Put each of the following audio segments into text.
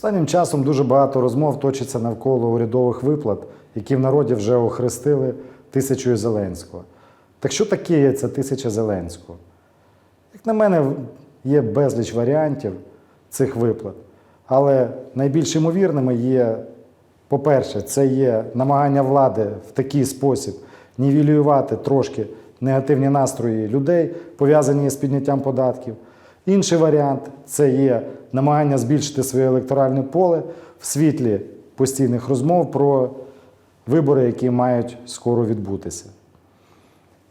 Останнім часом дуже багато розмов точиться навколо урядових виплат, які в народі вже охрестили тисячою Зеленського. Так що таке є ця тисяча Зеленського? Як на мене, є безліч варіантів цих виплат. Але найбільш ймовірними є, по-перше, це є намагання влади в такий спосіб нівелювати трошки негативні настрої людей, пов'язані з підняттям податків. Інший варіант це є намагання збільшити своє електоральне поле в світлі постійних розмов про вибори, які мають скоро відбутися.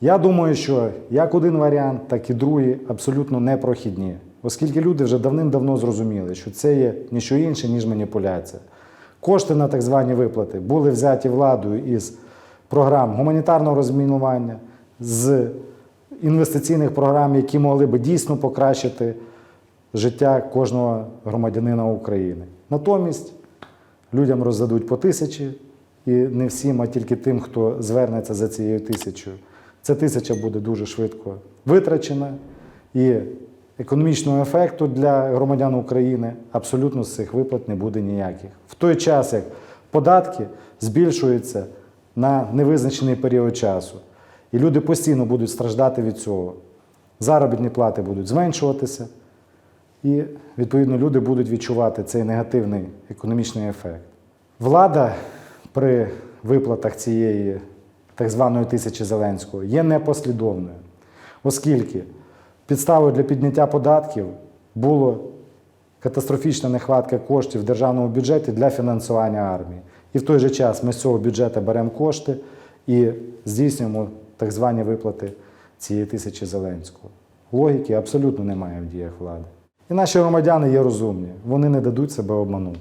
Я думаю, що як один варіант, так і другий абсолютно непрохідні, оскільки люди вже давним-давно зрозуміли, що це є ніщо інше, ніж маніпуляція. Кошти на так звані виплати були взяті владою із програм гуманітарного розмінування, з інвестиційних програм, які могли би дійсно покращити життя кожного громадянина України. Натомість людям роздадуть по тисячі, і не всім, а тільки тим, хто звернеться за цією тисячою. Ця тисяча буде дуже швидко витрачена, і економічного ефекту для громадян України абсолютно з цих виплат не буде ніяких. В той час, як податки збільшуються на невизначений період часу, і люди постійно будуть страждати від цього. Заробітні плати будуть зменшуватися, і відповідно люди будуть відчувати цей негативний економічний ефект. Влада при виплатах цієї так званої тисячі Зеленського є непослідовною, оскільки підставою для підняття податків було катастрофічна нехватка коштів в державному бюджеті для фінансування армії. І в той же час ми з цього бюджету беремо кошти і здійснюємо так звані виплати цієї тисячі Зеленського. Логіки абсолютно немає в діях влади. І наші громадяни є розумні, вони не дадуть себе обманути.